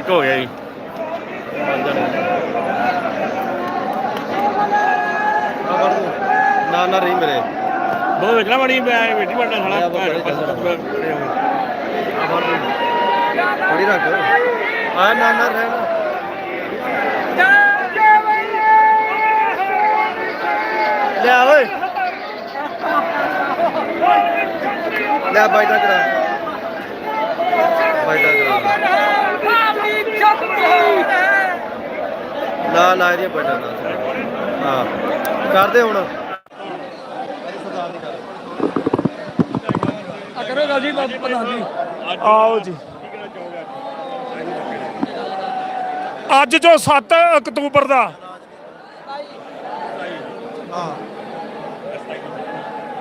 ਇੱਕ ਹੋ ਗਿਆ ਜੀ। ਨਾ ਨਾ ਰਹੀ ਮੇਰੇ। ਬਹੁਤ ਵੇਖਣਾ ਬਣੀ ਮੈਂ ਬੜਨਾ ਆ ਸਾਲਾ ਬੜੀ ਰੱਖ। ਆ ਨਾ ਨਾ ਰਹਿਣਾ ਲਿਆ ਓਏ। ਲੈ ਬਾਈਟਾਂ ਕਰਾ। ਬਾਈਟਾਂ ਕਰਾ। ਨਾ ਨਾ ਇਹਦੀਆਂ ਬਾਈਟਾਂ ਨਾ ਹਾਂ। ਕਰਦੇ ਹੁਣ। ਕਰੋ ਗੱਲ ਜੀ ਪ੍ਰਧਾਨ ਜੀ। ਆਓ ਜੀ। ਅੱਜ ਜੋ 7 ਅਕਤੂਬਰ ਦਾ ਹਾਂ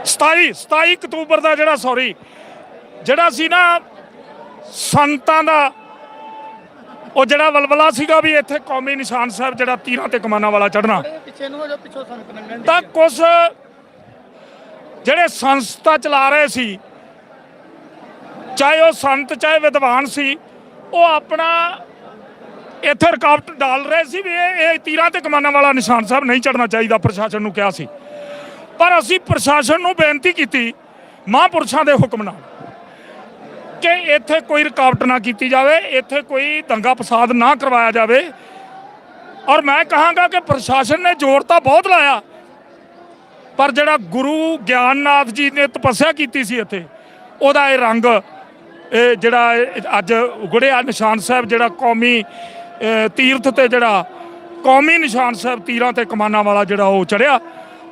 27 27 ਅਕਤੂਬਰ ਦਾ ਜਿਹੜਾ ਸੌਰੀ ਜਿਹੜਾ ਸੀ ਨਾ ਸੰਤਾਂ ਦਾ ਉਹ ਜਿਹੜਾ ਵਲਵਲਾ ਸੀਗਾ ਵੀ ਇੱਥੇ ਕੌਮੀ ਨਿਸ਼ਾਨ ਸਾਹਿਬ ਜਿਹੜਾ ਤੀਰਾਂ ਤੇ ਕਮਾਨਾਂ ਵਾਲਾ ਚੜਨਾ ਪਿੱਛੇ ਨੂੰ ਹੋ ਜਾ ਪਿੱਛੋਂ ਸੰਗਤ ਲੰਘਣ ਤਾਂ ਕੁਝ ਜਿਹੜੇ ਸੰਸਥਾ ਚਲਾ ਰਹੇ ਸੀ ਚਾਹੇ ਉਹ ਸੰਤ ਚਾਹੇ ਵਿਦਵਾਨ ਸੀ ਉਹ ਆਪਣਾ ਇੱਥੇ ਰੁਕਾਵਟ ਡਾਲ ਰਹੇ ਸੀ ਵੀ ਇਹ ਇਹ ਤੀਰਾਂ ਤੇ ਕਮਾਨਾਂ ਵਾਲਾ ਨਿਸ਼ਾਨ ਸਾਹਿਬ ਨਹੀਂ ਚੜਨਾ ਚਾਹੀਦਾ ਪ੍ਰਸ਼ਾਸਨ ਨੂੰ ਕਿਹਾ ਸੀ। ਪਰ ਅਸੀਂ ਪ੍ਰਸ਼ਾਸਨ ਨੂੰ ਬੇਨਤੀ ਕੀਤੀ ਮਹਾਂਪੁਰਸ਼ਾਂ ਦੇ ਹੁਕਮ ਨਾਲ। ਕਿ ਇੱਥੇ ਕੋਈ ਰੁਕਾਵਟ ਨਾ ਕੀਤੀ ਜਾਵੇ, ਇੱਥੇ ਕੋਈ ਦੰਗਾ ਫਸਾਦ ਨਾ ਕਰਵਾਇਆ ਜਾਵੇ। ਔਰ ਮੈਂ ਕਹਾਂਗਾ ਕਿ ਪ੍ਰਸ਼ਾਸਨ ਨੇ ਜ਼ੋਰ ਤਾਂ ਬਹੁਤ ਲਾਇਆ, ਪਰ ਜਿਹੜਾ ਗੁਰੂ ਗਿਆਨਨਾਥ ਜੀ ਨੇ ਤਪੱਸਿਆ ਕੀਤੀ ਸੀ ਇੱਥੇ, ਉਹਦਾ ਇਹ ਰੰਗ, ਇਹ ਜਿਹੜਾ ਅੱਜ ਉਗੜਿਆ ਨਿਸ਼ਾਨ ਸਾਹਿਬ, ਜਿਹੜਾ ਕੌਮੀ ਤੀਰਥ ਤੇ ਜਿਹੜਾ ਕੌਮੀ ਨਿਸ਼ਾਨ ਸਾਹਿਬ ਤੀਰਾਂ ਤੇ ਕਮਾਨਾਂ ਵਾਲਾ ਜਿਹੜਾ ਉਹ ਚੜਿਆ,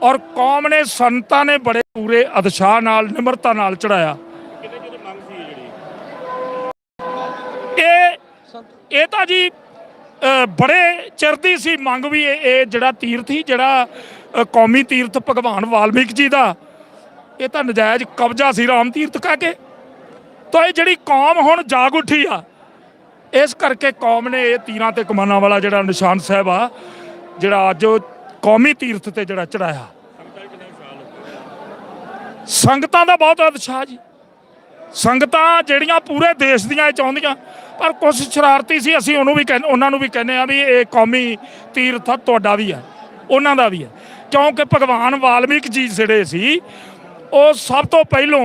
ਔਰ ਕੌਮ ਨੇ ਸੰਤਾਂ ਨੇ ਬੜੇ ਪੂਰੇ ਉਤਸ਼ਾਹ ਨਾਲ, ਨਿਮਰਤਾ ਨਾਲ ਚੜਾਇਆ। ਇਹ ਤਾਂ ਜੀ ਬੜੇ ਚਿਰਦੀ ਸੀ, ਮੰਗ ਵੀ ਇਹ ਜਿਹੜਾ ਤੀਰਥ ਸੀ, ਜਿਹੜਾ ਕੌਮੀ ਤੀਰਥ ਭਗਵਾਨ ਵਾਲਮੀਕ ਜੀ ਦਾ, ਇਹ ਤਾਂ ਨਜਾਇਜ਼ ਕਬਜ਼ਾ ਸੀ ਰਾਮ ਤੀਰਥ ਕਹਿ ਕੇ। ਤਾਂ ਇਹ ਜਿਹੜੀ ਕੌਮ ਹੁਣ ਜਾਗ ਉੱਠੀ ਆ, ਇਸ ਕਰਕੇ ਕੌਮ ਨੇ ਇਹ ਤੀਰਾਂ ਤੇ ਕਮਾਨਾਂ ਵਾਲਾ ਜਿਹੜਾ ਨਿਸ਼ਾਨ ਸਾਹਿਬ ਆ, ਜਿਹੜਾ ਅੱਜ ਕੌਮੀ ਤੀਰਥ ਤੇ ਜਿਹੜਾ ਚੜਾਇਆ ਸੰਗਤਾਂ ਦਾ ਬਹੁਤ ਉਤਸ਼ਾਹ ਜੀ। ਸੰਗਤਾਂ ਜਿਹੜੀਆਂ ਪੂਰੇ ਦੇਸ਼ ਦੀਆਂ ਇਹ ਚਾਹੁੰਦੀਆਂ ਪਰ ਕੁਝ ਸ਼ਰਾਰਤੀ ਸੀ ਅਸੀਂ ਉਹਨੂੰ ਵੀ ਕਹਿੰਦੇ ਉਹਨਾਂ ਨੂੰ ਵੀ ਕਹਿੰਦੇ ਆ ਵੀ ਇਹ ਕੌਮੀ ਤੀਰਥ ਆ, ਤੁਹਾਡਾ ਵੀ ਹੈ ਉਹਨਾਂ ਦਾ ਵੀ ਹੈ। ਕਿਉਂਕਿ ਭਗਵਾਨ ਵਾਲਮੀਕ ਜੀ ਜਿਹੜੇ ਸੀ ਉਹ ਸਭ ਤੋਂ ਪਹਿਲੋਂ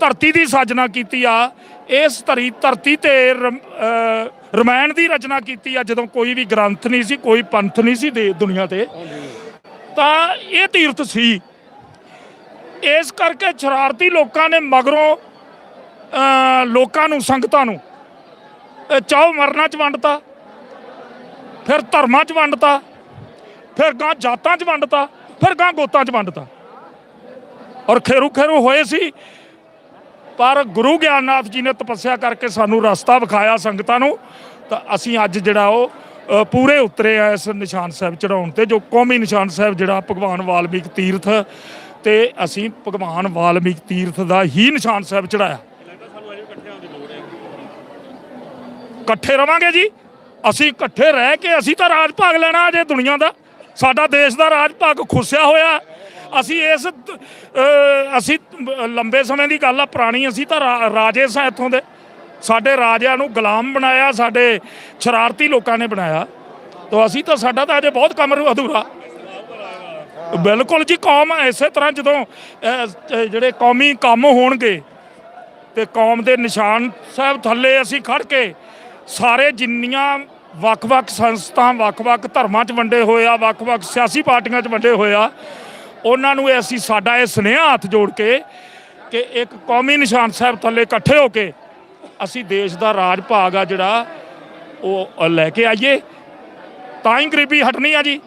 ਧਰਤੀ ਦੀ ਸਾਜਨਾ ਕੀਤੀ ਆ ਇਸ ਧਰੀ ਧਰਤੀ ਤੇ ਰਮ- ਰਮਾਇਣ ਦੀ ਰਚਨਾ ਕੀਤੀ ਆ ਜਦੋਂ ਕੋਈ ਵੀ ਗ੍ਰੰਥ ਨਹੀਂ ਸੀ ਕੋਈ ਪੰਥ ਨਹੀਂ ਸੀ ਦੇ ਦੁਨੀਆ ਤੇ ਤਾਂ ਇਹ ਤੀਰਥ ਸੀ। ਇਸ ਕਰਕੇ ਸ਼ਰਾਰਤੀ ਲੋਕਾਂ ਨੇ ਮਗਰੋਂ ਲੋਕਾਂ ਨੂੰ ਸੰਗਤਾਂ ਨੂੰ ਚਾਹ ਮਰਨਾ ਚ ਵੰਡਤਾ, ਫਿਰ ਧਰਮਾਂ ਚ ਵੰਡਤਾ, ਫਿਰ ਗਾਂ ਜਾਤਾਂ ਚ ਵੰਡਤਾ, ਫਿਰ ਗਾਂ ਗੋਤਾਂ ਚ ਵੰਡਤਾ। ਔਰ ਖੇਰੂ ਖੇਰੂ ਹੋਏ ਸੀ, ਪਰ ਗੁਰੂ ਗਿਆਨਨਾਥ ਜੀ ਨੇ ਤਪੱਸਿਆ ਕਰਕੇ ਸਾਨੂੰ ਰਸਤਾ ਵਿਖਾਇਆ ਸੰਗਤਾਂ ਨੂੰ, ਤਾਂ ਅਸੀਂ ਅੱਜ ਜਿਹੜਾ ਉਹ ਪੂਰੇ ਉਤਰੇ ਆ ਇਸ ਨਿਸ਼ਾਨ ਸਾਹਿਬ ਚੜਾਉਣ ਤੇ, ਜੋ ਕੌਮੀ ਨਿਸ਼ਾਨ ਸਾਹਿਬ ਜਿਹੜਾ ਭਗਵਾਨ ਵਾਲਮੀਕ ਤੀਰਥ, ਤੇ ਅਸੀਂ ਭਗਵਾਨ ਵਾਲਮੀਕ ਤੀਰਥ ਦਾ ਹੀ ਨਿਸ਼ਾਨ ਸਾਹਿਬ ਚੜਾਇਆ ਇਕੱਠੇ ਰਵਾਂਗੇ ਜੀ। ਅਸੀਂ ਇਕੱਠੇ ਰਹਿ ਕੇ ਅਸੀਂ ਤਾਂ ਰਾਜ ਭਾਗ ਲੈਣਾ ਅਜੇ ਦੁਨੀਆ ਦਾ। ਸਾਡਾ ਦੇਸ਼ ਦਾ ਰਾਜ ਭਾਗ ਖੁੱਸਿਆ ਹੋਇਆ। ਅਸੀਂ ਇਸ ਅਸੀਂ ਲੰਬੇ ਸਮੇਂ ਦੀ ਗੱਲ ਆ, ਪੁਰਾਣੀ ਅਸੀਂ ਤਾਂ ਰਾਜੇ ਸਾਂ, ਇੱਥੋਂ ਦੇ। ਸਾਡੇ ਰਾਜਿਆਂ ਨੂੰ ਗੁਲਾਮ ਬਣਾਇਆ, ਸਾਡੇ ਸ਼ਰਾਰਤੀ ਲੋਕਾਂ ਨੇ ਬਣਾਇਆ। ਤਾਂ ਅਸੀਂ ਤਾਂ ਸਾਡਾ ਤਾਂ ਅਜੇ ਬਹੁਤ ਕੰਮ ਅਧੂਰਾ। ਬਿਲਕੁਲ ਜੀ, ਕੌਮ ਇਸੇ ਤਰ੍ਹਾਂ ਜਦੋਂ ਜਿਹੜੇ ਕੌਮੀ ਕੰਮ ਹੋਣਗੇ, ਤੇ ਕੌਮ ਦੇ ਨਿਸ਼ਾਨ ਸਾਹਿਬ ਥੱਲੇ ਅਸੀਂ ਖੜ ਕੇ ਸਾਰੇ ਜਿੰਨੀਆਂ ਵੱਖ-ਵੱਖ ਸੰਸਥਾ ਵੱਖ-ਵੱਖ ਧਰਮਾਂ 'ਚ ਵੰਡੇ ਹੋਏ ਆ, ਵੱਖ-ਵੱਖ ਸਿਆਸੀ ਪਾਰਟੀਆਂ 'ਚ ਵੰਡੇ ਹੋਏ ਆ, ਉਹਨਾਂ ਨੂੰ ਇਹ ਅਸੀਂ ਸਾਡਾ ਇਹ ਸੁਨੇਹਾ ਹੱਥ ਜੋੜ ਕੇ ਕਿ ਇੱਕ ਕੌਮੀ ਨਿਸ਼ਾਨ ਸਾਹਿਬ ਥੱਲੇ ਇਕੱਠੇ ਹੋ ਕੇ ਅਸੀਂ ਦੇਸ਼ ਦਾ ਰਾਜ ਭਾਗ ਆ ਜਿਹੜਾ ਉਹ ਲੈ ਕੇ ਆਈਏ। ਤਾਂ ਹੀ ਗਰੀਬੀ ਹਟਣੀ ਆ ਜੀ।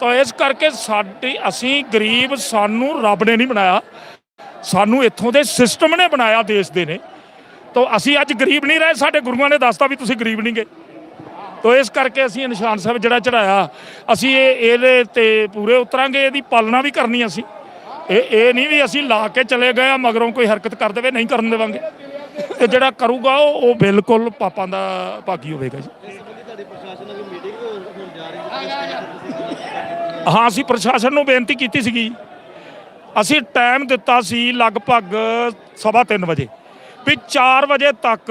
ਤਾਂ ਇਸ ਕਰਕੇ ਸਾਡੀ, ਅਸੀਂ ਗਰੀਬ ਸਾਨੂੰ ਰੱਬ ਨੇ ਨਹੀਂ ਬਣਾਇਆ। ਸਾਨੂੰ ਇੱਥੋਂ ਦੇ ਸਿਸਟਮ ਨੇ ਬਣਾਇਆ, ਦੇਸ਼ ਦੇ ਨੇ। ਤਾਂ ਅਸੀਂ ਅੱਜ ਗਰੀਬ ਨਹੀਂ ਰਹੇ, ਸਾਡੇ ਗੁਰੂਆਂ ਨੇ ਦੱਸਤਾ ਵੀ ਤੁਸੀਂ ਗਰੀਬ ਨਹੀਂਗੇ। ਤਾਂ ਇਸ ਕਰਕੇ ਅਸੀਂ ਨਿਸ਼ਾਨ ਸਾਹਿਬ ਜਿਹੜਾ ਚੜਾਇਆ ਅਸੀਂ ਇਹ ਇਹਦੇ ਤੇ ਪੂਰੇ ਉਤਰਾਂਗੇ, ਇਹਦੀ ਪਾਲਣਾ ਵੀ ਕਰਨੀ ਅਸੀਂ। ਇਹ ਇਹ ਨਹੀਂ ਵੀ ਅਸੀਂ ਲਾ ਕੇ ਚਲੇ ਗਏ ਆ, ਮਗਰੋਂ ਕੋਈ ਹਰਕਤ ਕਰ ਦੇਵੇ, ਨਹੀਂ ਕਰਨ ਦੇਵਾਂਗੇ। ਤੇ ਜਿਹੜਾ ਕਰੂਗਾ ਉਹ ਉਹ ਬਿਲਕੁਲ ਪਾਪਾਂ ਦਾ ਭਾਗੀ ਹੋਵੇਗਾ ਜੀ। ਹਾਂ, ਅਸੀਂ ਪ੍ਰਸ਼ਾਸਨ ਨੂੰ ਬੇਨਤੀ ਕੀਤੀ ਸੀਗੀ। ਅਸੀਂ ਟਾਈਮ ਦਿੱਤਾ ਸੀ ਲਗਭਗ ਸਵਾ ਤਿੰਨ ਵਜੇ। ਵੀ 4 ਵਜੇ ਤੱਕ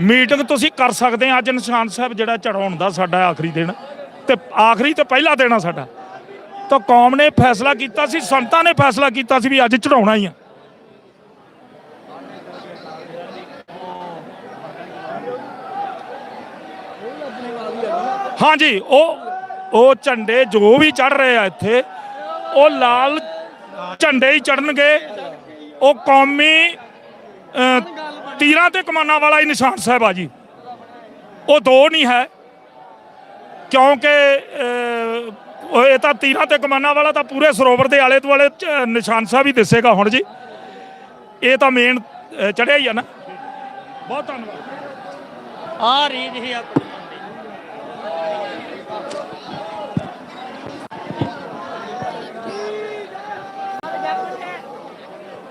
ਮੀਟਿੰਗ ਤੁਸੀਂ ਕਰ ਸਕਦੇ ਆ। ਅੱਜ ਨਿਸ਼ਾਨ ਸਾਹਿਬ ਜਿਹੜਾ ਚੜਾਉਣ ਦਾ ਸਾਡਾ ਆਖਰੀ ਦਿਨ, ਤੇ ਆਖਰੀ ਤੇ ਪਹਿਲਾ ਦਿਨ ਆ ਸਾਡਾ। ਤਾਂ ਕੌਮ ਨੇ ਫੈਸਲਾ ਕੀਤਾ ਸੀ, ਸੰਤਾਂ ਨੇ ਫੈਸਲਾ ਕੀਤਾ ਸੀ ਵੀ ਅੱਜ ਚੜਾਉਣਾ ਹੀ ਆ। ਹਾਂਜੀ, ਉਹ ਉਹ ਝੰਡੇ ਜੋ ਵੀ ਚੜ ਰਹੇ ਆ ਇੱਥੇ, ਉਹ ਲਾਲ ਝੰਡੇ ਹੀ ਚੜਨਗੇ ਉਹ ਕੌਮੀ ਤੀਰਾਂ ਤੇ ਕਮਾਨਾਂ ਵਾਲਾ ਹੀ ਨਿਸ਼ਾਨ ਸਾਹਿਬ ਆ ਜੀ। ਉਹ ਦੋ ਨਹੀਂ ਹੈ ਕਿਉਂਕਿ ਇਹ ਤਾਂ ਤੀਰਾਂ ਤੇ ਕਮਾਨਾਂ ਵਾਲਾ ਤਾਂ ਪੂਰੇ ਸਰੋਵਰ ਦੇ ਆਲੇ ਦੁਆਲੇ ਨਿਸ਼ਾਨ ਸਾਹਿਬ ਹੀ ਦਿਸੇਗਾ ਹੁਣ ਜੀ। ਇਹ ਤਾਂ ਮੇਨ ਚੜਿਆ ਹੀ ਆ ਨਾ। ਬਹੁਤ ਧੰਨਵਾਦ। ਆ ਰੀਜ ਹੀ ਆ।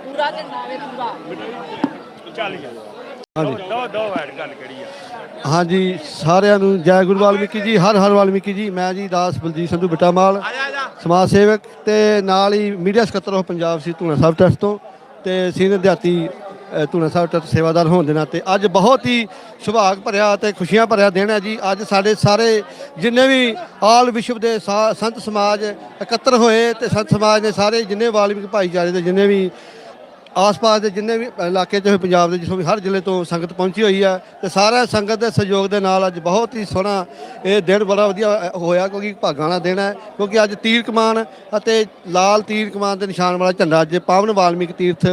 ਪੂਰਾ ਝੰਡਾ ਵੇ ਪੂਰਾ। ਚੱਲ ਗਿਆ ਹਾਂਜੀ। ਦੋ ਦੋ ਐਡ ਗੱਲ ਕਿਹੜੀ ਆ। ਹਾਂਜੀ ਸਾਰਿਆਂ ਨੂੰ ਜੈ ਗੁਰੂ ਵਾਲਮੀਕੀ ਜੀ ਹਰ ਹਰ ਵਾਲਮੀਕੀ ਜੀ ਮੈਂ ਜੀ ਦਾਸ ਬਲਜੀਤ ਸੰਧੂ ਬਿਟਾਮਾਲ ਸਮਾਜ ਸੇਵਕ ਤੇ ਨਾਲ ਹੀ ਮੀਡੀਆ ਸਕੱਤਰ ਆਫ ਪੰਜਾਬ ਸੀ ਧੂਣਾ ਸਾਹਿਬ ਟਰਸਟ ਤੋਂ ਤੇ ਸੀਨੀਅਰ ਅਧਿਆਤੀ ਅ, ਧੂਣਾ ਸਾਹਿਬ ਟਰਸਟ ਸੇਵਾਦਾਰ ਹੋਣ ਦੇ ਨਾਤੇ ਅੱਜ ਬਹੁਤ ਹੀ ਸੁਭਾਗ ਭਰਿਆ ਤੇ ਖੁਸ਼ੀਆਂ ਭਰਿਆ ਦਿਨ ਹੈ ਜੀ। ਅੱਜ ਸਾਡੇ ਸਾਰੇ ਜਿੰਨੇ ਵੀ ਆਲ ਵਿਸ਼ਵ ਦੇ ਸਾ- ਸੰਤ ਸਮਾਜ ਇਕੱਤਰ ਹੋਏ ਤੇ ਸੰਤ ਸਮਾਜ ਨੇ ਸਾਰੇ ਜਿੰਨੇ ਵਾਲਮੀਕ ਭਾਈਚਾਰੇ ਦੇ ਜਿੰਨੇ ਵੀ ਆਸ-ਪਾਸ ਦੇ ਜਿੰਨੇ ਵੀ ਇਲਾਕੇ 'ਚ ਹੋਏ, ਪੰਜਾਬ ਦੇ ਜਿੱਥੋਂ ਵੀ ਹਰ ਜ਼ਿਲ੍ਹੇ ਤੋਂ ਸੰਗਤ ਪਹੁੰਚੀ ਹੋਈ ਹੈ ਤੇ ਸਾਰਾ ਸੰਗਤ ਦੇ ਸਹਿਯੋਗ ਦੇ ਨਾਲ ਅੱਜ ਬਹੁਤ ਹੀ ਸੋਹਣਾ ਇਹ ਦਿਨ ਬੜਾ ਵਧੀਆ ਹੋਇਆ, ਕਿਉਂਕਿ ਭਾਗਾਂ ਵਾਲਾ ਦਿਨ ਹੈ, ਕਿਉਂਕਿ ਅੱਜ ਤੀਰ ਕਮਾਨ ਅਤੇ ਲਾਲ ਤੀਰ ਕਮਾਨ ਦੇ ਨਿਸ਼ਾਨ ਵਾਲਾ ਝੰਡਾ ਅੱਜ ਪਾਵਨ ਵਾਲਮੀਕ ਤੀਰਥ,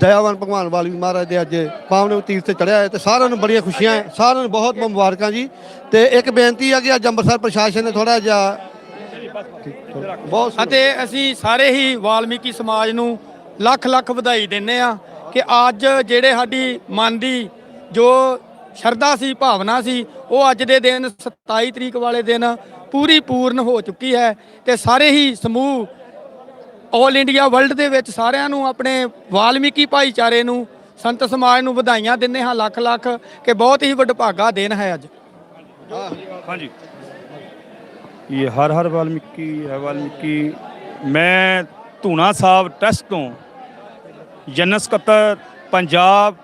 ਦਇਆਵਾਨ ਭਗਵਾਨ ਵਾਲਮੀਕ ਮਹਾਰਾਜ ਦੇ ਅੱਜ ਪਾਵਨ ਤੀਰਥ ਤੇ ਚੜਿਆ ਹੈ, ਤੇ ਸਾਰਿਆਂ ਨੂੰ ਬੜੀਆਂ ਖੁਸ਼ੀਆਂ ਹੈ, ਸਾਰਿਆਂ ਨੂੰ ਬਹੁਤ ਮੁਬਾਰਕਾਂ ਜੀ, ਤੇ ਇੱਕ ਬੇਨਤੀ ਆ ਕਿ ਅੱਜ ਅੰਮ੍ਰਿਤਸਰ ਪ੍ਰਸ਼ਾਸਨ ਨੇ ਥੋੜਾ ਜਿਹਾ ਬਹੁਤ ਅਤੇ ਅਸੀਂ ਸਾਰੇ ਹੀ ਵਾਲਮੀਕੀ ਸਮਾਜ ਨੂੰ ਲੱਖ ਲੱਖ ਵਧਾਈ ਦਿੰਨੇ ਆ ਕਿ ਅੱਜ ਜਿਹੜੇ ਸਾਡੀ ਮਨ ਦੀ ਜੋ ਸ਼ਰਧਾ ਸੀ, ਭਾਵਨਾ ਸੀ, ਉਹ ਅੱਜ ਦੇ ਦਿਨ 27 ਤਰੀਕ ਵਾਲੇ ਦਿਨ ਪੂਰੀ ਪੂਰਨ ਹੋ ਚੁੱਕੀ ਹੈ ਤੇ ਸਾਰੇ ਹੀ ਸਮੂਹ 올 ਇੰਡੀਆ ਵਰਲਡ ਦੇ ਵਿੱਚ ਸਾਰਿਆਂ ਨੂੰ ਆਪਣੇ ਵਾਲਮੀਕੀ ਭਾਈਚਾਰੇ ਨੂੰ, ਸੰਤ ਸਮਾਜ ਨੂੰ ਵਧਾਈਆਂ ਦਿੰਨੇ ਹਾਂ ਲੱਖ ਲੱਖ ਕਿ ਬਹੁਤ ਹੀ ਵਡਭਾਗਾ ਦਿਨ ਹੈ ਅੱਜ। ਹਾਂਜੀ। ਇਹ ਹਰ ਹਰ ਵਾਲਮੀਕੀ ਹੈ, ਵਾਲਮੀਕੀ। ਮੈਂ ਧੂਣਾ ਸਾਹਿਬ ਟਰਸਟ ਤੋਂ ਜਨਰਲ ਸਕੱਤਰ ਪੰਜਾਬ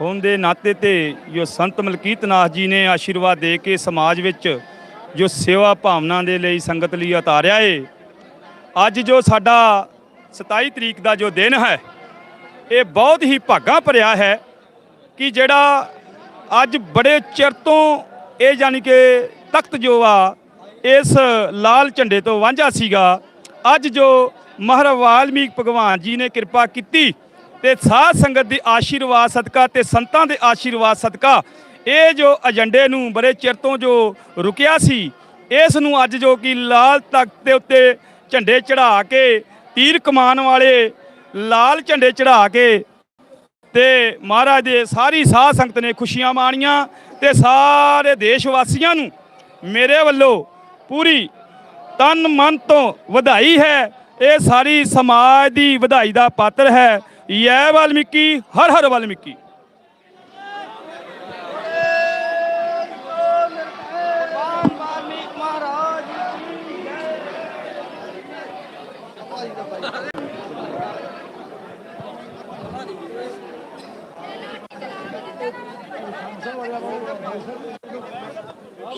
ਹੋਣ ਦੇ ਨਾਤੇ ਤੇ ਜੋ ਸੰਤ ਮਲਕੀਤ ਨਾਥ ਜੀ ਨੇ ਆਸ਼ੀਰਵਾਦ ਦੇ ਕੇ ਸਮਾਜ ਵਿੱਚ ਜੋ ਸੇਵਾ ਭਾਵਨਾ ਦੇ ਲਈ ਸੰਗਤ ਲਈ ਉਤਾਰਿਆ ਏ, ਅੱਜ ਜੋ ਸਾਡਾ 27 ਤਰੀਕ ਦਾ ਜੋ ਦਿਨ ਹੈ, ਇਹ ਬਹੁਤ ਹੀ ਭਾਗਾ ਭਰਿਆ ਹੈ ਕਿ ਜਿਹੜਾ ਅੱਜ ਬੜੇ ਚਿਰ ਤੋਂ ਇਹ ਯਾਨੀ ਕਿ ਤਖਤ ਜੋ ਆ ਇਸ ਲਾਲ ਝੰਡੇ ਤੋਂ ਵਾਂਝਾ ਸੀਗਾ, ਅੱਜ ਜੋ ਮਹਾਰਾਜ ਵਾਲਮੀਕ ਭਗਵਾਨ ਜੀ ਨੇ ਕਿਰਪਾ ਕੀਤੀ ਤੇ ਸਾਧ ਸੰਗਤ ਦੇ ਆਸ਼ੀਰਵਾਦ ਸਦਕਾ ਤੇ ਸੰਤਾਂ ਦੇ ਆਸ਼ੀਰਵਾਦ ਸਦਕਾ ਇਹ ਜੋ ਏਜੰਡੇ ਨੂੰ ਬੜੇ ਚਿਰ ਤੋਂ ਜੋ ਰੁਕਿਆ ਸੀ, ਇਸ ਨੂੰ ਅੱਜ ਜੋ ਕਿ ਲਾਲ ਤਖਤ ਦੇ ਉੱਤੇ ਝੰਡੇ ਚੜਾ ਕੇ, ਤੀਰ ਕਮਾਨ ਵਾਲੇ ਲਾਲ ਝੰਡੇ ਚੜਾ ਕੇ ਤੇ ਮਹਾਰਾਜ ਦੇ ਸਾਰੀ ਸਾਧ ਸੰਗਤ ਨੇ ਖੁਸ਼ੀਆਂ ਮਾਣੀਆਂ ਤੇ ਸਾਰੇ ਦੇਸ਼ ਵਾਸੀਆਂ ਨੂੰ ਮੇਰੇ ਵੱਲੋਂ ਪੂਰੀ ਤਨ ਮਨ ਤੋਂ ਵਧਾਈ ਹੈ। ਇਹ ਸਾਰੀ ਸਮਾਜ ਦੀ ਵਧਾਈ ਦਾ ਪਾਤਰ ਹੈ। ਯੈ ਵਾਲਮੀਕੀ ਹਰ ਹਰ ਵਾਲਮੀਕੀ।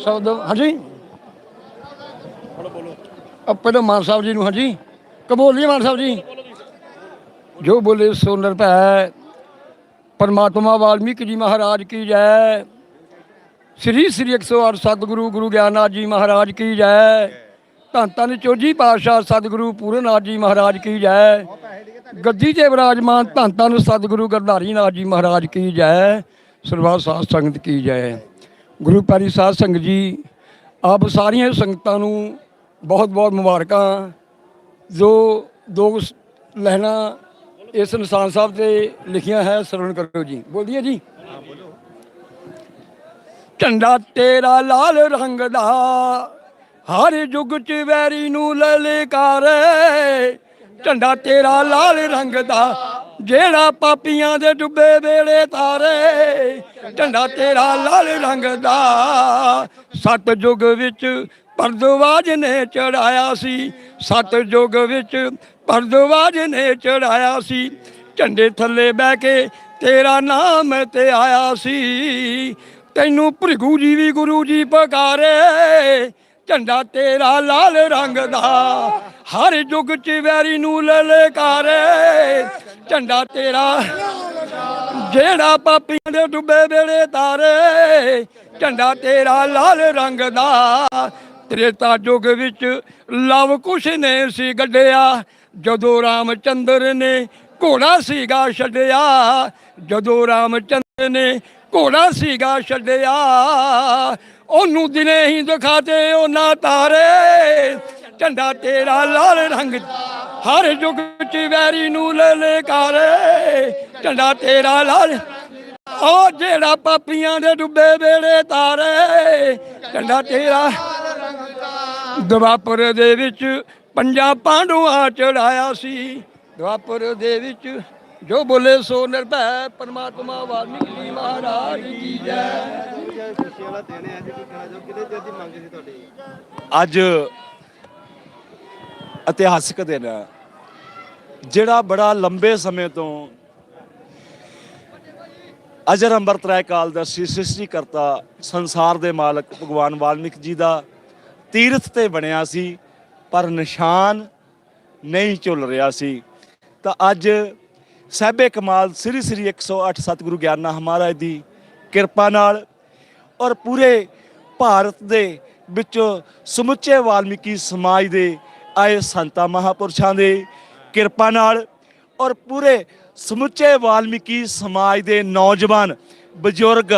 ਸ਼ਬਦ ਹਾਂਜੀ। ਬੋਲੋ ਪਹਿਲਾਂ ਮਾਨ ਸਾਹਿਬ ਜੀ ਨੂੰ ਹਾਂਜੀ। ਕਬੋਲੀਏ ਮਾਨ ਸਾਹਿਬ ਜੀ। ਜੋ ਬੋਲੇ ਸੋ ਭੈ, ਪਰਮਾਤਮਾ ਵਾਲਮੀਕ ਜੀ ਮਹਾਰਾਜ ਕੀ ਜੈ। ਸ੍ਰੀ ਸ੍ਰੀ 108 ਸਤਿਗੁਰੂ ਗੁਰੂ ਗਿਆਨਨਾਥ ਜੀ ਮਹਾਰਾਜ ਕੀ ਜੈ। ਧੰਨ ਧੰਨ ਚੋਜੀ ਪਾਤਸ਼ਾਹ ਸਤਿਗੁਰੂ ਪੂਰਨਨਾਥ ਜੀ ਮਹਾਰਾਜ ਕੀ ਜੈ। ਗੱਦੀ ਤੇ ਵਿਰਾਜਮਾਨ ਧੰਨ ਧੰਨ ਸਤਿਗੁਰੂ ਗਰਧਾਰੀ ਨਾਥ ਜੀ ਮਹਾਰਾਜ ਕੀ ਜੈ। ਸਰਬੱਤ ਸਾਧ ਸੰਗਤ ਕੀ ਜੈ। ਗੁਰੂ ਪਿਆਰੀ ਸਾਧ ਸੰਗਤ ਜੀ, ਆਪ ਸਾਰੀਆਂ ਸੰਗਤਾਂ ਨੂੰ ਬਹੁਤ ਬਹੁਤ ਮੁਬਾਰਕਾਂ। ਜੋ ਦੋ ਸ- ਇਸ ਨਿਸ਼ਾਨ ਸਾਹਿਬ ਤੇ ਲਿਖੀਆਂ ਹੈ, ਸਰਵਣ ਕਰੋ ਜੀ। ਬੋਲੀਏ ਜੀ? ਝੰਡਾ ਤੇਰਾ ਲਾਲ ਰੰਗ ਦਾ, ਹਰ ਯੁੱਗ ਚ ਵੈਰੀ ਨੂੰ ਲਲਕਾਰੇ ਝੰਡਾ ਤੇਰਾ ਲਾਲ ਰੰਗ ਦਾ, ਜਿਹੜਾ ਪਾਪੀਆਂ ਦੇ ਡੁੱਬੇ ਵੇਲੇ ਤਾਰੇ ਝੰਡਾ ਤੇਰਾ ਲਾਲ ਰੰਗ ਦਾ, ਸਤ ਯੁੱਗ ਵਿੱਚ ਪਰਦਵਾਜ ਨੇ ਚੜਾਇਆ ਸੀ। ਸਤ ਯੁੱਗ ਵਿੱਚ ਪਰਦਵਾਜ ਨੇ ਚੜਾਇਆ ਸੀ। ਝੰਡੇ ਥੱਲੇ ਬਹਿ ਕੇ ਤੇਰਾ ਨਾਮ ਤੇ ਆਇਆ ਸੀ। ਤੈਨੂੰ ਭ੍ਰਿਗੂ ਜੀ ਵੀ ਗੁਰੂ ਜੀ ਪਕਾਰੇ। ਝੰਡਾ ਤੇਰਾ ਲਾਲ ਰੰਗ ਦਾ, ਹਰ ਯੁੱਗ ਚ ਵੈਰੀ ਨੂੰ ਲਲਕਾਰੇ। ਝੰਡਾ ਤੇਰਾ, ਜਿਹੜਾ ਪਾਪੀਆਂ ਦੇ ਡੁੱਬੇ ਵੇਲੇ ਤਾਰੇ। ਝੰਡਾ ਤੇਰਾ ਲਾਲ ਰੰਗ ਦਾ ਤ੍ਰੇਤਾ ਯੁੱਗ ਵਿੱਚ ਲਵ ਕੁਛ ਨੇ ਸੀ ਗੱਡਿਆ, ਜਦੋਂ ਰਾਮਚੰਦਰ ਨੇ ਘੋੜਾ ਸੀਗਾ ਛੱਡਿਆ, ਜਦੋਂ ਰਾਮਚੰਦਰ ਨੇ ਘੋੜਾ ਸੀਗਾ ਛੱਡਿਆ, ਉਹਨੂੰ ਦਿਨੇ ਹੀ ਦਿਖਾਤੇ ਉਹਨਾਂ ਤਾਰੇ, ਝੰਡਾ ਤੇਰਾ ਲਾਲ ਰੰਗ, ਹਰ ਯੁੱਗ ਚ ਵੈਰੀ ਨੂੰ ਲਲਕਾਰੇ ਝੰਡਾ ਤੇਰਾ ਲਾਲ ਉਹ ਜਿਹੜਾ ਪਾਪੀਆਂ ਦੇ ਡੁੱਬੇ ਵੇਲੇ ਤਾਰੇ ਝੰਡਾ ਤੇਰਾ। ਦਵਾਪਰ ਦੇ ਵਿੱਚ ਪੰਜਾਂ ਪਾਂਡੂਆਂ ਚੜਾਇਆ ਸੀ। ਦਵਾਪਰ ਦੇ ਵਿੱਚ ਜੋ ਬੋਲੇ, ਸੋ ਨਿਰਭੈ ਪਰਮਾਤਮਾ ਵਾਲਮੀਕੀ ਮਹਾਰਾਜ ਕੀ ਜੈ। ਅੱਜ ਕੀ ਦਿਨ ਅੱਜ ਇਤਿਹਾਸਿਕ ਦਿਨ ਹੈ। ਜਿਹੜਾ ਬੜਾ ਲੰਬੇ ਸਮੇਂ ਤੋਂ ਅਜਰ ਅੰਬਰ ਤ੍ਰੈ ਕਾਲ ਦਾ ਸ੍ਰਿਸ਼ਟੀ ਕਰਤਾ ਸੰਸਾਰ ਦੇ ਮਾਲਕ ਭਗਵਾਨ ਵਾਲਮੀਕ ਜੀ ਦਾ ਤੀਰਥ ਤੇ ਬਣਿਆ ਸੀ, ਪਰ ਨਿਸ਼ਾਨ ਨਹੀਂ ਝੁੱਲ ਰਿਹਾ ਸੀ। ਤਾਂ ਅੱਜ ਸਹਿਬੇ ਕਮਾਲ ਸ੍ਰੀ ਸ੍ਰੀ 108 ਸਤਿਗੁਰੂ ਗਿਆਨਾ ਮਹਾਰਾਜ ਦੀ ਕਿਰਪਾ ਨਾਲ ਔਰ ਪੂਰੇ ਭਾਰਤ ਦੇ ਵਿੱਚੋਂ ਸਮੁੱਚੇ ਵਾਲਮੀਕੀ ਸਮਾਜ ਦੇ ਆਏ ਸੰਤਾਂ ਮਹਾਪੁਰਸ਼ਾਂ ਦੇ ਕਿਰਪਾ ਨਾਲ ਔਰ ਪੂਰੇ ਸਮੁੱਚੇ ਵਾਲਮੀਕੀ ਸਮਾਜ ਦੇ ਨੌਜਵਾਨ, ਬਜ਼ੁਰਗ,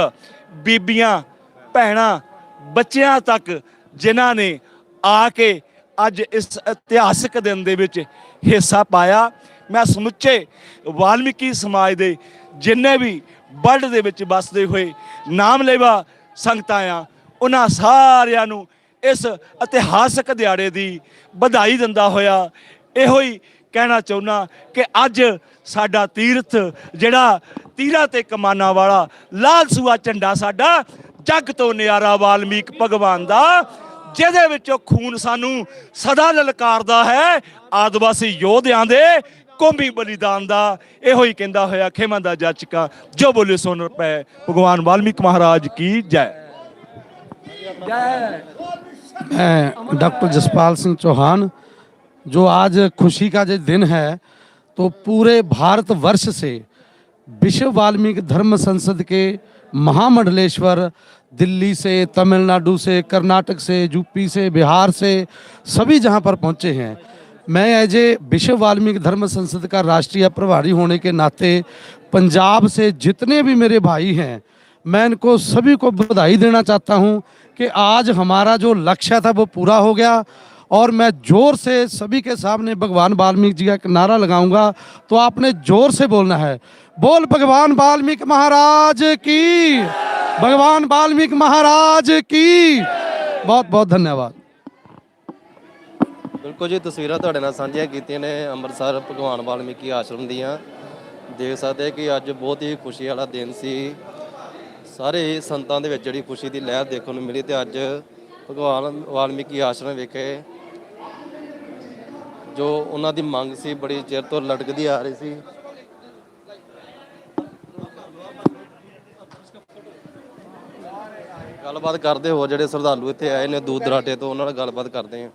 ਬੀਬੀਆਂ, ਭੈਣਾਂ, ਬੱਚਿਆਂ ਤੱਕ ਜਿਨ੍ਹਾਂ ਨੇ ਆ ਕੇ ਅੱਜ ਇਸ ਇਤਿਹਾਸਕ ਦਿਨ ਦੇ ਵਿੱਚ ਹਿੱਸਾ ਪਾਇਆ, ਮੈਂ ਸਮੁੱਚੇ ਵਾਲਮੀਕੀ ਸਮਾਜ ਦੇ ਜਿੰਨੇ ਵੀ ਵਰਲਡ ਦੇ ਵਿੱਚ ਵੱਸਦੇ ਹੋਏ ਨਾਮ ਲੈਵਾ ਸੰਗਤਾਂ ਆ, ਉਹਨਾਂ ਸਾਰਿਆਂ ਨੂੰ ਇਸ ਇਤਿਹਾਸਕ ਦਿਹਾੜੇ ਦੀ ਵਧਾਈ ਦਿੰਦਾ ਹੋਇਆ, ਇਹੋ ਹੀ ਕਹਿਣਾ ਚਾਹੁੰਦਾ ਕਿ ਅੱਜ ਸਾਡਾ ਤੀਰਥ ਜਿਹੜਾ ਤੀਰਾ ਤੇ ਕਮਾਨਾ ਵਾਲਾ ਲਾਲ ਸੂਆ ਝੰਡਾ ਸਾਡਾ ਜੱਗ ਤੋਂ ਨਿਆਰਾ ਵਾਲਮੀਕ ਭਗਵਾਨ ਦਾ, ਜਿਹਦੇ ਵਿੱਚੋਂ ਖੂਨ ਸਾਨੂੰ ਸਦਾ ਲਲਕਾਰਦਾ ਹੈ, ਆਦਿਵਾਸੀ ਯੋਧਿਆਂ ਦੇ ਕੋਮੀ ਬਲੀਦਾਨ ਦਾ। ਇਹੋ ਹੀ ਕਹਿੰਦਾ ਹੋਇਆ ਖੇਮਾਂ ਦਾ ਜਾਚਕਾ, ਜੋ ਬੋਲੇ ਸੁਣ ਪੈ। ਭਗਵਾਨ ਵਾਲਮੀਕ ਮਹਾਰਾਜ ਕੀ ਜੈ। ਮੈਂ ਡਾਕਟਰ ਜਸਪਾਲ ਸਿੰਘ ਚੋਹਾਨ जो आज खुशी का जो दिन है तो पूरे भारत वर्ष से विश्व वाल्मीकि धर्म संसद के महामंडलेश्वर, दिल्ली से, तमिलनाडु से, कर्नाटक से, यूपी से, बिहार से सभी जहाँ पर पहुँचे हैं। मैं एज ए विश्व वाल्मीकि धर्म संसद का राष्ट्रीय प्रभारी होने के नाते पंजाब से जितने भी मेरे भाई हैं, मैं इनको सभी को बधाई देना चाहता हूँ कि आज हमारा जो लक्ष्य था वो पूरा हो गया। और मैं जोर से सभी के सामने भगवान वाल्मीकि जी का एक नारा लगाऊंगा तो आपने जोर से बोलना है बोल भगवान वाल्मीकि महाराज की भगवान वाल्मीकि महाराज की बहुत बहुत धन्यवाद ਬਿਲਕੁਲ ਜੀ ਤਸਵੀਰਾਂ ਤੁਹਾਡੇ ਨਾਲ ਸਾਂਝੀਆਂ ਕੀਤੀਆਂ ਨੇ ਅੰਮ੍ਰਿਤਸਰ ਭਗਵਾਨ ਵਾਲਮੀਕੀ ਆਸ਼ਰਮ ਦੀਆਂ ਦੇਖ ਸਕਦੇ ਕਿ ਅੱਜ ਬਹੁਤ ਹੀ ਖੁਸ਼ੀ ਵਾਲਾ ਦਿਨ ਸੀ ਸਾਰੇ ਹੀ ਸੰਤਾਂ ਦੇ ਵਿੱਚ ਜਿਹੜੀ ਖੁਸ਼ੀ ਦੀ ਲਹਿਰ ਦੇਖਣ ਨੂੰ ਮਿਲੀ ਤੇ ਅੱਜ ਭਗਵਾਨ ਵਾਲਮੀਕੀ ਆਸ਼ਰਮ ਵਿਖੇ ਜੋ ਉਹਨਾਂ ਦੀ ਮੰਗ ਸੀ, ਬੜੀ ਚਿਰ ਤੋਂ ਲਟਕਦੀ ਆ ਰਹੀ ਸੀ। ਗੱਲਬਾਤ ਕਰਦੇ ਹੋ ਜਿਹੜੇ ਸਰਦਾਲੂ ਇੱਥੇ ਆਏ ਨੇ ਦੂਰ ਦਰਾਟੇ ਤੋਂ, ਉਹਨਾਂ ਨਾਲ ਗੱਲਬਾਤ ਕਰਦੇ ਆ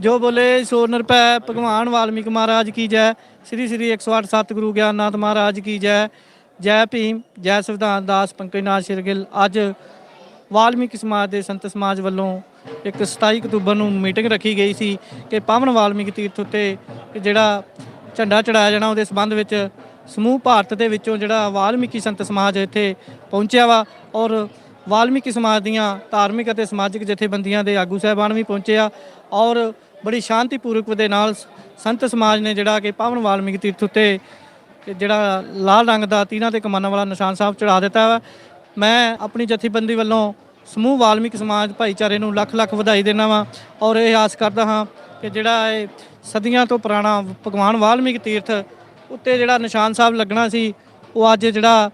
ਜੋ ਬੋਲੇ ਸੋ ਨਿਰਭੈ, ਭਗਵਾਨ ਵਾਲਮੀਕ ਮਹਾਰਾਜ ਕੀ ਜੈ। ਸ੍ਰੀ ਸ੍ਰੀ 108 ਸਤਿਗੁਰੂ ਗਿਆਨਨਾਥ ਮਹਾਰਾਜ ਕੀ ਜੈ। ਜੈ ਭੀਮ, ਜੈ ਸੰਵਿਧਾਨ ਦਾਸ ਪੰਕਜਨਾਥ ਸ਼ਿਰਗਿਲ ਅੱਜ ਵਾਲਮੀਕ ਸਮਾਜ ਦੇ ਸੰਤ ਸਮਾਜ ਵੱਲੋਂ ਇੱਕ 27 ਅਕਤੂਬਰ ਨੂੰ ਮੀਟਿੰਗ ਰੱਖੀ ਗਈ ਸੀ ਕਿ ਪਾਵਨ ਵਾਲਮੀਕ ਤੀਰਥ ਉੱਤੇ ਜਿਹੜਾ ਝੰਡਾ ਚੜਾਇਆ ਜਾਣਾ, ਉਹਦੇ ਸੰਬੰਧ ਵਿੱਚ ਸਮੂਹ ਭਾਰਤ ਦੇ ਵਿੱਚੋਂ ਜਿਹੜਾ ਵਾਲਮੀਕੀ ਸੰਤ ਸਮਾਜ ਇੱਥੇ ਪਹੁੰਚਿਆ ਵਾ ਔਰ ਵਾਲਮੀਕੀ ਸਮਾਜ ਦੀਆਂ ਧਾਰਮਿਕ ਅਤੇ ਸਮਾਜਿਕ ਜਥੇਬੰਦੀਆਂ ਦੇ ਆਗੂ ਸਾਹਿਬਾਨ ਵੀ ਪਹੁੰਚੇ ਆ ਔਰ ਬੜੀ ਸ਼ਾਂਤੀਪੂਰਵਕ ਦੇ ਨਾਲ ਸੰਤ ਸਮਾਜ ਨੇ ਜਿਹੜਾ ਕਿ ਪਾਵਨ ਵਾਲਮੀਕੀ ਤੀਰਥ ਉੱਤੇ ਜਿਹੜਾ ਲਾਲ ਰੰਗ ਦਾ ਤੀਰਾਂ ਤੇ ਕਮਾਨਾਂ ਵਾਲਾ ਨਿਸ਼ਾਨ ਸਾਹਿਬ ਚੜਾ ਦਿੱਤਾ ਵਾ। ਮੈਂ ਆਪਣੀ ਜਥੇਬੰਦੀ ਵੱਲੋਂ ਸਮੂਹ ਵਾਲਮੀਕ ਸਮਾਜ ਭਾਈਚਾਰੇ ਨੂੰ ਲੱਖ ਲੱਖ ਵਧਾਈ ਦੇਣਾ ਵਾਂ ਔਰ ਇਹ ਆਸ ਕਰਦਾ ਹਾਂ ਕਿ ਜਿਹੜਾ ਇਹ ਸਦੀਆਂ ਤੋਂ ਪੁਰਾਣਾ ਭਗਵਾਨ ਵਾਲਮੀਕ ਤੀਰਥ ਉੱਤੇ ਜਿਹੜਾ ਨਿਸ਼ਾਨ ਸਾਹਿਬ ਲੱਗਣਾ ਸੀ, ਉਹ ਅੱਜ ਜਿਹੜਾ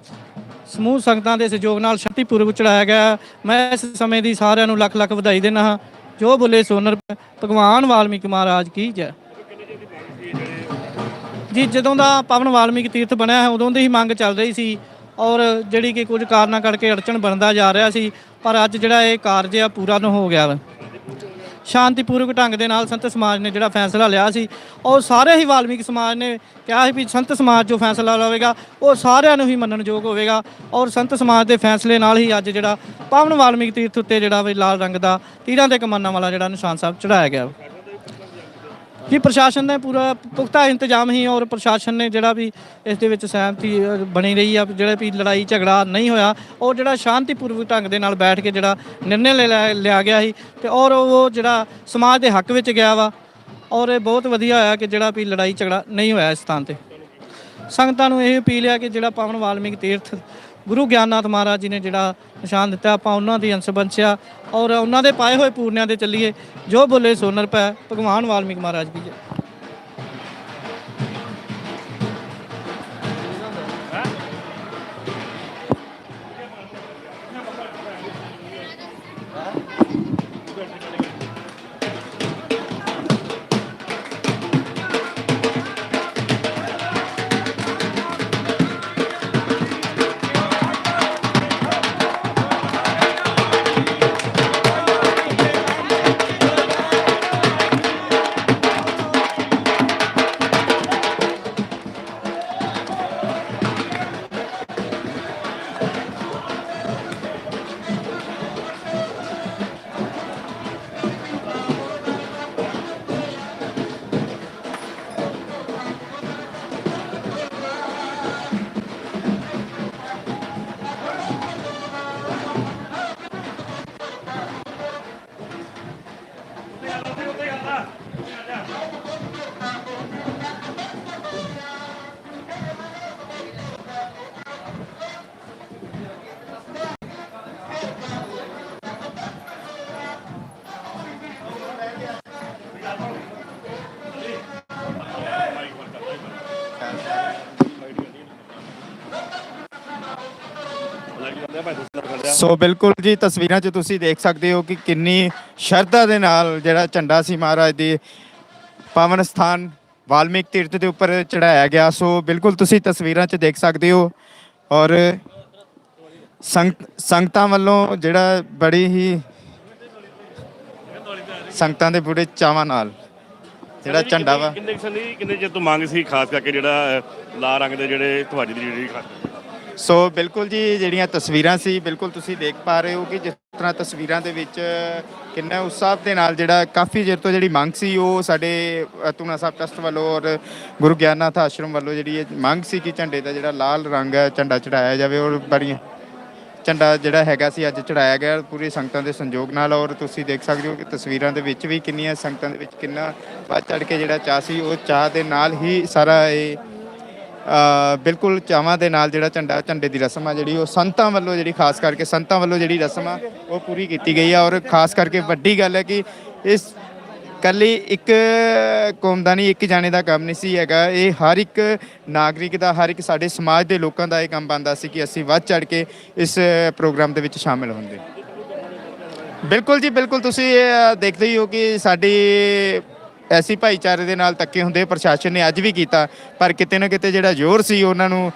ਸਮੂਹ ਸੰਗਤਾਂ ਦੇ ਸਹਿਯੋਗ ਨਾਲ ਸ਼ਕਤੀਪੂਰਵਕ ਚੜਾਇਆ ਗਿਆ ਮੈਂ ਇਸ ਸਮੇਂ ਦੀ ਸਾਰਿਆਂ ਨੂੰ ਲੱਖ ਲੱਖ ਵਧਾਈ ਦੇਣਾ ਹਾਂ। ਜੋ ਬੋਲੇ ਸੋਨਰ ਭਗਵਾਨ ਵਾਲਮੀਕ ਮਹਾਰਾਜ ਕੀ ਜੈ। ਜੀ, ਜਦੋਂ ਦਾ ਪਵਨ ਵਾਲਮੀਕ ਤੀਰਥ ਬਣਿਆ ਹੈ, ਉਦੋਂ ਦੀ ਹੀ ਮੰਗ ਚੱਲ ਰਹੀ ਸੀ ਔਰ ਜਿਹੜੀ ਕਿ ਕੁਝ ਕਾਰਨਾਂ ਕਰਕੇ ਅੜਚਣ ਬਣਦਾ ਜਾ ਰਿਹਾ ਸੀ, ਪਰ ਅੱਜ ਜਿਹੜਾ ਇਹ ਕਾਰਜ ਆ, ਪੂਰਾ ਨੂੰ ਹੋ ਗਿਆ ਵਾ। ਸ਼ਾਂਤੀਪੂਰਵਕ ਢੰਗ ਦੇ ਨਾਲ ਸੰਤ ਸਮਾਜ ਨੇ ਜਿਹੜਾ ਫੈਸਲਾ ਲਿਆ ਸੀ, ਉਹ ਸਾਰੇ ਹੀ ਵਾਲਮੀਕ ਸਮਾਜ ਨੇ ਕਿਹਾ ਸੀ ਵੀ ਸੰਤ ਸਮਾਜ ਜੋ ਫੈਸਲਾ ਲਵੇਗਾ, ਉਹ ਸਾਰਿਆਂ ਨੂੰ ਹੀ ਮੰਨਣਯੋਗ ਹੋਵੇਗਾ। ਔਰ ਸੰਤ ਸਮਾਜ ਦੇ ਫੈਸਲੇ ਨਾਲ ਹੀ ਅੱਜ ਜਿਹੜਾ ਪਾਵਨ ਵਾਲਮੀਕ ਤੀਰਥ ਉੱਤੇ ਜਿਹੜਾ ਵੀ ਲਾਲ ਰੰਗ ਦਾ ਤੀਰਾਂ ਦੇ ਕਮਾਨਾਂ ਵਾਲਾ ਜਿਹੜਾ ਨਿਸ਼ਾਨ ਸਾਹਿਬ ਚੜਾਇਆ ਗਿਆ ਕਿ ਪ੍ਰਸ਼ਾਸਨ ਨੇ ਪੂਰਾ ਪੁਖਤਾ ਇੰਤਜ਼ਾਮ ਹੀ ਔਰ ਪ੍ਰਸ਼ਾਸਨ ਨੇ ਜਿਹੜਾ ਵੀ ਇਸ ਦੇ ਵਿੱਚ ਸਹਿਮਤੀ ਬਣੀ ਰਹੀ ਆ, ਜਿਹੜਾ ਵੀ ਲੜਾਈ ਝਗੜਾ ਨਹੀਂ ਹੋਇਆ, ਔਰ ਜਿਹੜਾ ਸ਼ਾਂਤੀਪੂਰਵਕ ਢੰਗ ਦੇ ਨਾਲ ਬੈਠ ਕੇ ਜਿਹੜਾ ਨਿਰਣੇ ਲੈ- ਲਿਆ- ਲਿਆ ਗਿਆ ਸੀ ਤੇ ਔਰ ਉਹ ਜਿਹੜਾ ਸਮਾਜ ਦੇ ਹੱਕ ਵਿੱਚ ਗਿਆ ਵਾ, ਔਰ ਇਹ ਬਹੁਤ ਵਧੀਆ ਹੋਇਆ ਕਿ ਜਿਹੜਾ ਵੀ ਲੜਾਈ ਝਗੜਾ ਨਹੀਂ ਹੋਇਆ ਇਸ ਸਥਾਨ ਤੇ। ਸੰਗਤਾਂ ਨੂੰ ਇਹ ਅਪੀਲ ਹੈ ਕਿ ਜਿਹੜਾ ਪਾਵਨ ਵਾਲਮੀਕ ਤੀਰਥ ਗੁਰੂ ਗਿਆਨਨਾਥ ਮਹਾਰਾਜ ਜੀ ਨੇ ਜਿਹੜਾ ਨਿਸ਼ਾਨ ਦਿੱਤਾ, ਆਪਾਂ ਉਹਨਾਂ ਦੀ ਅੰਸ਼ ਬੰਸਿਆ ਔਰ ਉਹਨਾਂ ਦੇ ਪਾਏ ਹੋਏ ਪੂਰਨਿਆਂ ਦੇ ਚੱਲੀਏ। ਜੋ ਬੋਲੇ ਸੋਨਰ ਪੈ ਭਗਵਾਨ ਵਾਲਮੀਕ ਮਹਾਰਾਜ ਕੀ ਸੋ ਬਿਲਕੁਲ ਜੀ ਤਸਵੀਰਾਂ 'ਚ ਤੁਸੀਂ ਦੇਖ ਸਕਦੇ ਹੋ ਕਿ ਕਿੰਨੀ ਸ਼ਰਧਾ ਦੇ ਨਾਲ ਜਿਹੜਾ ਝੰਡਾ ਸੀ ਮਹਾਰਾਜ ਦੇ ਪਾਵਨ ਸਥਾਨ ਵਾਲਮੀਕ ਤੀਰਥ ਦੇ ਉੱਪਰ ਚੜਾਇਆ ਗਿਆ। ਸੋ ਬਿਲਕੁਲ ਤੁਸੀਂ ਤਸਵੀਰਾਂ 'ਚ ਦੇਖ ਸਕਦੇ ਹੋ ਔਰ ਸੰਗ- ਸੰਗਤਾਂ ਵੱਲੋਂ ਜਿਹੜਾ ਬੜੀ ਹੀ ਸੰਗਤਾਂ ਦੇ ਬੁੜੇ ਚਾਵਾਂ ਨਾਲ ਜਿਹੜਾ ਝੰਡਾ ਵਾ। ਕਿੰਨੇ ਕਿੰਨੇ ਚਿਰ ਤੋਂ ਮੰਗ ਸੀ ਖਾਸ ਕਰਕੇ ਜਿਹੜਾ ਲਾਲ ਰੰਗ ਦੇ ਜਿਹੜੇ ਤੁਹਾਡੀ ਜਿਹੜੀ ਖਾਸ ਸੋ ਬਿਲਕੁਲ ਜੀ ਜਿਹੜੀਆਂ ਤਸਵੀਰਾਂ ਸੀ ਬਿਲਕੁਲ ਤੁਸੀਂ ਦੇਖ ਪਾ ਰਹੇ ਹੋ ਕਿ ਜਿਸ ਤਰ੍ਹਾਂ ਤਸਵੀਰਾਂ ਦੇ ਵਿੱਚ ਕਿੰਨਾ ਉਤਸ਼ਾਹ ਦੇ ਨਾਲ ਜਿਹੜਾ ਕਾਫੀ ਚਿਰ ਤੋਂ ਜਿਹੜੀ ਮੰਗ ਸੀ ਉਹ ਸਾਡੇ ਅ, ਧੂਣਾ ਸਾਹਿਬ ਟਰਸਟ ਵੱਲੋਂ ਔਰ ਗੁਰੂ ਗਿਆਨਨਾਥ ਆਸ਼ਰਮ ਵੱਲੋਂ ਜਿਹੜੀ ਇਹ ਮੰਗ ਸੀ ਕਿ ਝੰਡੇ ਦਾ ਜਿਹੜਾ ਲਾਲ ਰੰਗ ਹੈ ਝੰਡਾ ਚੜਾਇਆ ਜਾਵੇ ਔਰ ਬੜੀਆਂ ਝੰਡਾ ਜਿਹੜਾ ਹੈਗਾ ਸੀ ਅੱਜ ਚੜਾਇਆ ਗਿਆ ਪੂਰੀ ਸੰਗਤਾਂ ਦੇ ਸੰਯੋਗ ਨਾਲ ਔਰ ਤੁਸੀਂ ਦੇਖ ਸਕਦੇ ਹੋ ਕਿ ਤਸਵੀਰਾਂ ਦੇ ਵਿੱਚ ਵੀ ਕਿੰਨੀਆਂ ਸੰਗਤਾਂ ਦੇ ਵਿੱਚ ਕਿੰਨਾ ਵੱਧ ਚੜ ਕੇ ਜਿਹੜਾ ਚਾਹ ਸੀ ਉਹ ਚਾਹ ਦੇ ਨਾਲ ਹੀ ਸਾਰਾ ਇਹ ਬਿਲਕੁਲ ਚਾਵਾਂ ਦੇ ਨਾਲ ਜਿਹੜਾ ਝੰਡਾ ਝੰਡੇ ਦੀ ਰਸਮ ਆ ਜਿਹੜੀ, ਉਹ ਸੰਤਾਂ ਵੱਲੋਂ ਜਿਹੜੀ, ਖਾਸ ਕਰਕੇ ਸੰਤਾਂ ਵੱਲੋਂ ਜਿਹੜੀ ਰਸਮ ਆ, ਉਹ ਪੂਰੀ ਕੀਤੀ ਗਈ ਆ। ਔਰ ਖਾਸ ਕਰਕੇ ਵੱਡੀ ਗੱਲ ਹੈ ਕਿ ਇਸ ਕੱਲੀ ਇੱਕ ਕੌਮ ਦਾ ਨਹੀਂ, ਇੱਕ ਜਾਣੇ ਦਾ ਕੰਮ ਨਹੀਂ ਸੀ ਹੈਗਾ। ਇਹ ਹਰ ਇੱਕ ਨਾਗਰਿਕ ਦਾ, ਹਰ ਇੱਕ ਸਾਡੇ ਸਮਾਜ ਦੇ ਲੋਕਾਂ ਦਾ ਇਹ ਕੰਮ ਬਣਦਾ ਸੀ ਕਿ ਅਸੀਂ ਵੱਧ ਚੜ ਕੇ ਇਸ ਪ੍ਰੋਗਰਾਮ ਦੇ ਵਿੱਚ ਸ਼ਾਮਿਲ ਹੁੰਦੇ ਬਿਲਕੁਲ ਜੀ, ਬਿਲਕੁਲ ਤੁਸੀਂ ਇਹ ਦੇਖਦੇ ਹੀ ਹੋ ਕਿ ਸਾਡੀ ਐਸੀ ਭਾਈਚਾਰੇ ਦੇ ਨਾਲ ਧੱਕੇ ਹੁੰਦੇ, ਪ੍ਰਸ਼ਾਸਨ ਨੇ ਅੱਜ ਵੀ ਕੀਤਾ, ਪਰ ਕਿਤੇ ਨਾ ਕਿਤੇ ਜਿਹੜਾ ਜ਼ੋਰ ਸੀ ਉਹਨਾਂ ਨੂੰ,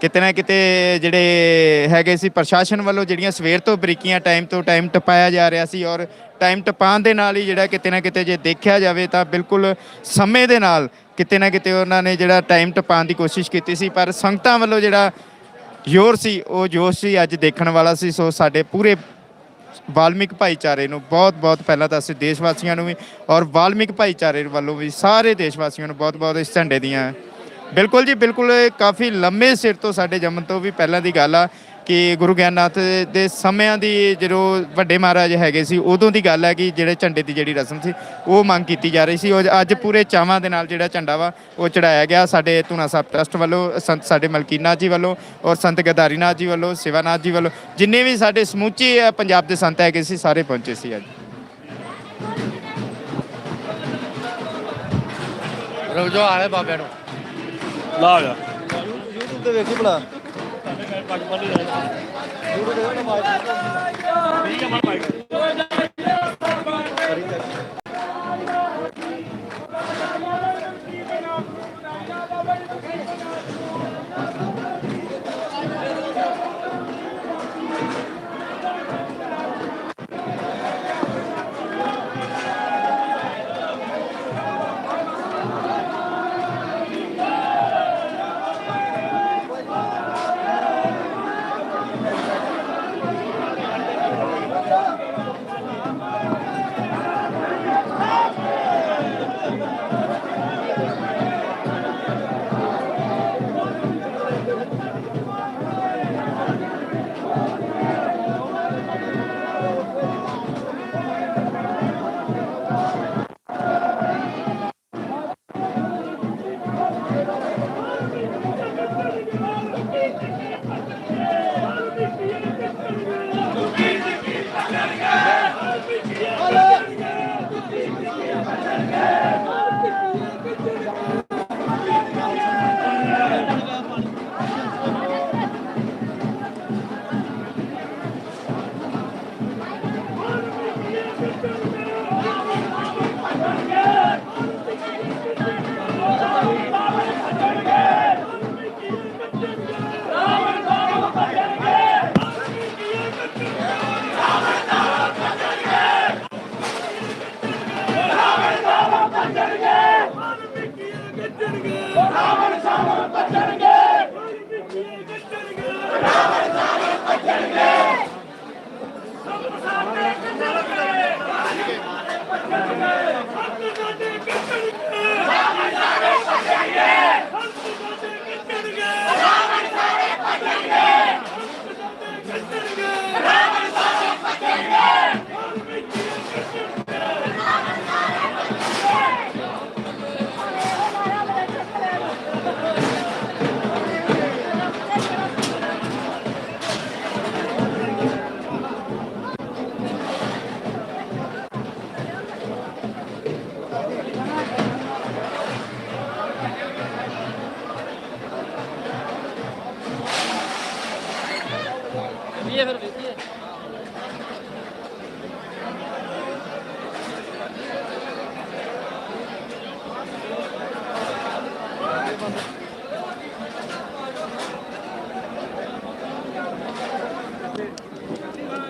ਕਿਤੇ ਨਾ ਕਿਤੇ ਜਿਹੜੇ ਹੈਗੇ ਸੀ ਪ੍ਰਸ਼ਾਸਨ ਵੱਲੋਂ ਜਿਹੜੀਆਂ ਸਵੇਰ ਤੋਂ ਬਰੀਕੀਆਂ ਟਾਈਮ ਤੋਂ ਟਾਈਮ ਟਪਾਇਆ ਜਾ ਰਿਹਾ ਸੀ ਔਰ ਟਾਈਮ ਟਪਾਉਣ ਦੇ ਨਾਲ ਹੀ ਜਿਹੜਾ ਕਿਤੇ ਨਾ ਕਿਤੇ ਜੇ ਦੇਖਿਆ ਜਾਵੇ ਤਾਂ ਬਿਲਕੁਲ ਸਮੇਂ ਦੇ ਨਾਲ ਕਿਤੇ ਨਾ ਕਿਤੇ ਉਹਨਾਂ ਨੇ ਜਿਹੜਾ ਟਾਈਮ ਟਪਾਉਣ ਦੀ ਕੋਸ਼ਿਸ਼ ਕੀਤੀ ਸੀ, ਪਰ ਸੰਗਤਾਂ ਵੱਲੋਂ ਜਿਹੜਾ ਜ਼ੋਰ ਸੀ, ਉਹ ਜੋਸ਼ ਸੀ ਅੱਜ ਦੇਖਣ ਵਾਲਾ ਸੀ, ਸੋ ਸਾਡੇ ਪੂਰੇ ਵਾਲਮਿਕ ਭਾਈਚਾਰੇ ਨੂੰ ਬਹੁਤ ਬਹੁਤ ਪਹਿਲਾਂ ਤਾਂ ਅਸੀਂ ਦੇਸ਼ ਵਾਸੀਆਂ ਨੂੰ ਵੀ ਔਰ ਵਾਲਮਿਕ ਭਾਈਚਾਰੇ ਵੱਲੋਂ ਵੀ ਸਾਰੇ ਦੇਸ਼ ਵਾਸੀਆਂ ਨੂੰ ਬਹੁਤ ਬਹੁਤ ਇਸ ਝੰਡੇ ਦੀਆਂ। ਬਿਲਕੁਲ ਜੀ, ਬਿਲਕੁਲ ਇਹ ਕਾਫੀ ਲੰਮੇ ਸਿਰ ਤੋਂ ਸਾਡੇ ਜੰਮਣ ਤੋਂ ਵੀ ਪਹਿਲਾਂ ਦੀ ਗੱਲ ਆ। ਕਿ ਗੁਰੂ ਗਿਆਨਨਾਥ ਦੇ ਸਮਿਆਂ ਦੀ ਜਦੋਂ ਵੱਡੇ ਮਹਾਰਾਜ ਹੈਗੇ ਸੀ ਉਦੋਂ ਦੀ ਗੱਲ ਹੈ ਕਿ ਜਿਹੜੇ ਝੰਡੇ ਦੀ ਜਿਹੜੀ ਰਸਮ ਸੀ ਉਹ ਮੰਗ ਕੀਤੀ ਜਾ ਰਹੀ ਸੀ। ਉਹ ਅੱਜ ਪੂਰੇ ਚਾਵਾਂ ਦੇ ਨਾਲ ਜਿਹੜਾ ਝੰਡਾ ਵਾ ਉਹ ਚੜਾਇਆ ਗਿਆ। ਸਾਡੇ ਧੂਣਾ ਸਾਹਿਬ ਟਰਸਟ ਵੱਲੋਂ ਸੰਤ ਸਾਡੇ ਮਲਕੀਨਾਥ ਜੀ ਵੱਲੋਂ ਔਰ ਸੰਤ ਗਦਾਰੀਨਾਥ ਜੀ ਵੱਲੋਂ ਸਿਵਾਨਾਥ ਜੀ ਵੱਲੋਂ ਜਿੰਨੇ ਵੀ ਸਾਡੇ ਸਮੁੱਚੇ ਪੰਜਾਬ ਦੇ ਸੰਤ ਹੈਗੇ ਸੀ ਸਾਰੇ ਪਹੁੰਚੇ ਸੀ ਅੱਜ। ਰੁਜੋ ਆਲੇ ਬਾਬੇ ਨੂੰ। ਲਾ ਜਾ। YouTube ਤੇ ਵੇਖੀ ਭਲਾ। పట్టుబడి